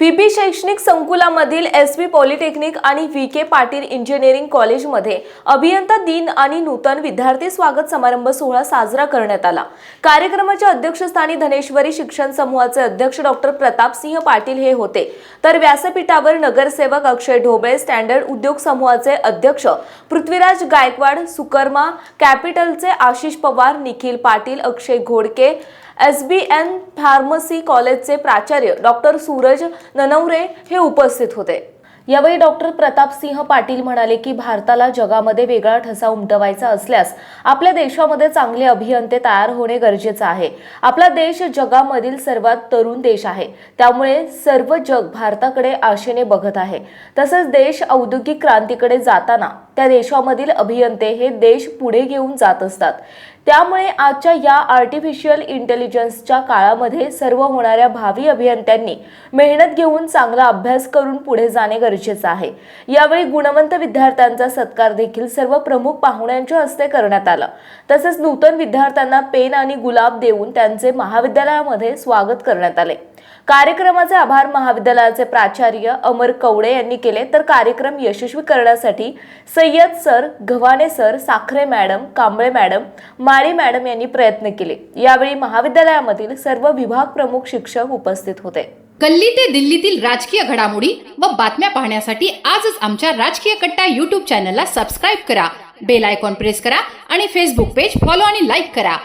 VP शैक्षणिक संकुलामधील S B polytechnic आणि व्ही के पाटील इंजिनिअरिंग कॉलेजमध्ये अभियंता दिन आणि नूतन विद्यार्थी स्वागत समारंभ सोहळा साजरा करण्यात आला. कार्यक्रमाच्या अध्यक्षस्थानी धनेश्वरी शिक्षण समूहाचे अध्यक्ष डॉक्टर प्रतापसिंह पाटील हे होते. तर व्यासपीठावर नगरसेवक अक्षय ढोबळे स्टँडर्ड उद्योग समूहाचे अध्यक्ष Prithviraj Gaikwad Sukarma कॅपिटलचे Ashish Pawar Nikhil Patil Akshay Ghodke S B N pharmacy कॉलेजचे प्राचार्य डॉक्टर सूरज ननवरे हे उपस्थित होते. यावेळी डॉक्टर प्रताप सिंह पाटील म्हणाले की भारताला जगामध्ये वेगळा ठसा उमटवायचा असल्यास आपल्या देशामध्ये चांगले अभियंते तयार होणे गरजेचं आहे. आपला देश जगामधील सर्वात तरुण देश आहे. त्यामुळे सर्व जग भारताकडे आशेने बघत आहे. तसंच देश औद्योगिक क्रांतीकडे जाताना त्या देशामधील अभियंते हे देश पुढे घेऊन जात असतात. त्यामुळे आजच्या या आर्टिफिशियल इंटेलिजन्सच्या काळामध्ये सर्व होणाऱ्या भावी अभियंत्यांनी मेहनत घेऊन चांगला अभ्यास करून पुढे जाणे गरजेचं आहे. यावेळी गुणवंत विद्यार्थ्यांचा सत्कार देखील सर्व प्रमुख पाहुण्यांच्या हस्ते करण्यात आला. तसेच नूतन विद्यार्थ्यांना पेन आणि गुलाब देऊन त्यांचे महाविद्यालयामध्ये स्वागत करण्यात आले. कार्यक्रमाचे आभार महाविद्यालयाचे प्राचार्य अमर कवडे यांनी केले. तर कार्यक्रम यशस्वी करण्यासाठी Sayyed sir Ghavane sir Sakhare madam Kamble madam Mali madam यांनी प्रयत्न केले. यावेळी महाविद्यालयामधील सर्व विभाग प्रमुख शिक्षक उपस्थित होते. गल्ली ते दिल्लीतील राजकीय घडामोडी व बातम्या पाहण्यासाठी आजच आमच्या राजकीय कट्टा युट्यूब चॅनलला सबस्क्राईब करा. बेल आयकॉन प्रेस करा आणि फेसबुक पेज फॉलो आणि लाईक करा.